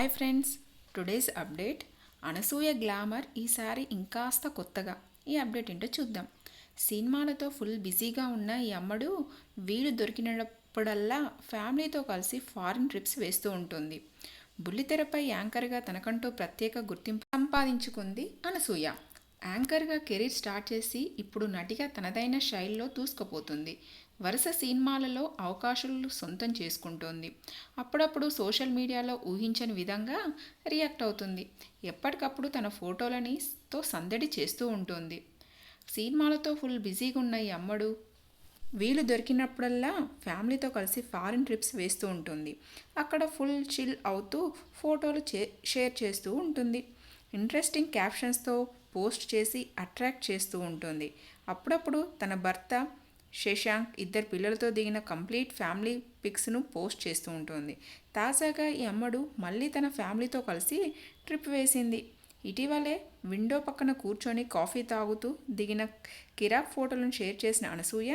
Hi friends today's update Anasuya glamour ఈసారి ఇంకాస్త కొత్తగా. ఈ అప్డేట్ ఏంటో చూద్దాం. సినిమాలతో ఫుల్ బిజీగా ఉన్న ఈ అమ్మడు వీడు దొరికినప్పుడల్లా ఫ్యామిలీతో కలిసి ఫారిన్ ట్రిప్స్ వేస్తూ ఉంటుంది. బుల్లితెరపై యాంకర్గా తనకంటూ ప్రత్యేక గుర్తింపు సంపాదించుకుంది అనసూయ. యాంకర్గా కెరీర్ స్టార్ట్ చేసి ఇప్పుడు నటిగా తనదైన శైలిలో దూసుకుపోతుంది. వరుస సినిమాలలో అవకాశాలు సొంతం చేసుకుంటోంది. అప్పుడప్పుడు సోషల్ మీడియాలో ఊహించని విధంగా రియాక్ట్ అవుతుంది. ఎప్పటికప్పుడు తన ఫోటోలని తో సందడి చేస్తూ ఉంటుంది. సినిమాలతో ఫుల్ బిజీగా ఉన్న ఈ అమ్మడు వీలు దొరికినప్పుడల్లా ఫ్యామిలీతో కలిసి ఫారిన్ ట్రిప్స్ వేస్తూ ఉంటుంది. అక్కడ ఫుల్ చిల్ అవుతూ ఫోటోలు షేర్ చేస్తూ ఉంటుంది. ఇంట్రెస్టింగ్ క్యాప్షన్స్తో పోస్ట్ చేసి అట్రాక్ట్ చేస్తూ ఉంటుంది. అప్పుడప్పుడు తన భర్త శశాంక్ ఇద్దరు పిల్లలతో దిగిన కంప్లీట్ ఫ్యామిలీ పిక్స్ను పోస్ట్ చేస్తూ ఉంటుంది. తాజాగా ఈ అమ్మడు మళ్ళీ తన ఫ్యామిలీతో కలిసి ట్రిప్ వేసింది. ఇటీవలే విండో పక్కన కూర్చొని కాఫీ తాగుతూ దిగిన కిరాక్ ఫోటోలను షేర్ చేసిన అనసూయ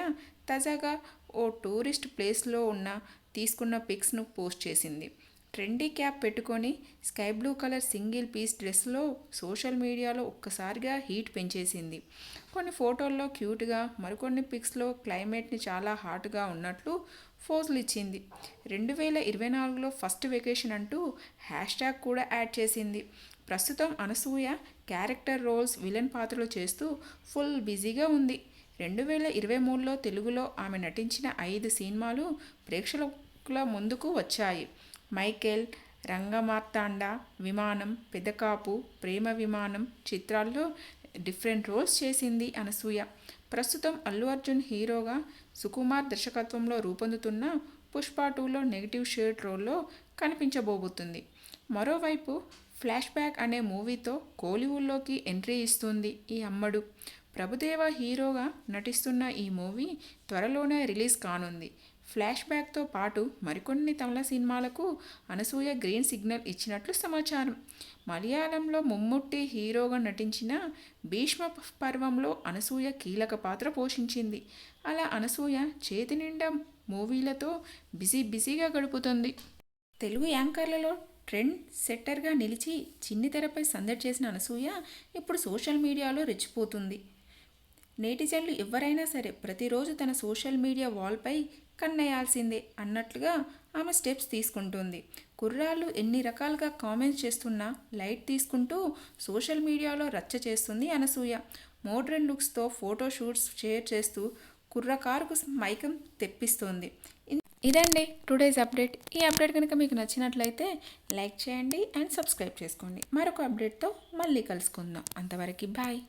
తాజాగా ఓ టూరిస్ట్ ప్లేస్లో ఉన్న తీసుకున్న పిక్స్ను పోస్ట్ చేసింది. ట్రెండీ క్యాప్ పెట్టుకొని sky blue colour single piece డ్రెస్లో సోషల్ మీడియాలో ఒక్కసారిగా హీట్ పెంచేసింది. కొన్ని ఫోటోల్లో క్యూట్గా మరికొన్ని పిక్స్లో క్లైమేట్ని చాలా హాట్గా ఉన్నట్లు ఫోజులు ఇచ్చింది. రెండు వేల ఇరవై నాలుగులో ఫస్ట్ వెకేషన్ అంటూ హ్యాష్ ట్యాగ్ కూడా యాడ్ చేసింది. ప్రస్తుతం అనసూయ క్యారెక్టర్ రోల్స్ విలన్ పాత్రలు చేస్తూ ఫుల్ బిజీగా ఉంది. రెండు వేల ఇరవై మూడులో తెలుగులో ఆమె నటించిన ఐదు సినిమాలు ప్రేక్షకుల ముందుకు వచ్చాయి. మైకేల్ రంగమార్తాండ విమానం పెదకాపు ప్రేమ విమానం చిత్రాల్లో డిఫరెంట్ రోల్స్ చేసింది అనసూయ. ప్రస్తుతం అల్లు అర్జున్ హీరోగా సుకుమార్ దర్శకత్వంలో రూపొందుతున్న పుష్ప టూలో నెగిటివ్ షేడ్ రోల్లో కనిపించబోబోతుంది. మరోవైపు ఫ్లాష్ బ్యాక్ అనే మూవీతో కోలీవుడ్లోకి ఎంట్రీ ఇస్తుంది ఈ అమ్మడు. ప్రభుదేవ హీరోగా నటిస్తున్న ఈ మూవీ త్వరలోనే రిలీజ్ కానుంది. ఫ్లాష్ బ్యాక్తో పాటు మరికొన్ని తమిళ సినిమాలకు అనసూయ గ్రీన్ సిగ్నల్ ఇచ్చినట్లు సమాచారం. మలయాళంలో ముమ్ముట్టి హీరోగా నటించిన భీష్మ పర్వంలో అనసూయ కీలక పాత్ర పోషించింది. అలా అనసూయ చేతి నిండా మూవీలతో బిజీ బిజీగా గడుపుతుంది. తెలుగు యాంకర్లలో ట్రెండ్ సెట్టర్గా నిలిచి చిన్ని తెరపై సందడి చేసిన అనసూయ ఇప్పుడు సోషల్ మీడియాలో రెచ్చిపోతుంది. నేటిజన్లు ఎవరైనా సరే ప్రతిరోజు తన సోషల్ మీడియా వాల్పై కన్నేయాల్సిందే అన్నట్లుగా ఆమె స్టెప్స్ తీసుకుంటుంది. కుర్రాళ్ళు ఎన్ని రకాలుగా కామెంట్స్ చేస్తున్నా లైట్ తీసుకుంటూ సోషల్ మీడియాలో రచ్చ చేస్తుంది అనసూయ. మోడ్రన్ లుక్స్తో ఫోటో షూట్స్ షేర్ చేస్తూ కుర్రకారుకు మైకం తెప్పిస్తోంది. ఇదండి టుడేస్ అప్డేట్. ఈ అప్డేట్ కనుక మీకు నచ్చినట్లయితే లైక్ చేయండి అండ్ సబ్స్క్రైబ్ చేసుకోండి. మరొక అప్డేట్తో మళ్ళీ కలుసుకుందాం. అంతవరకు బాయ్.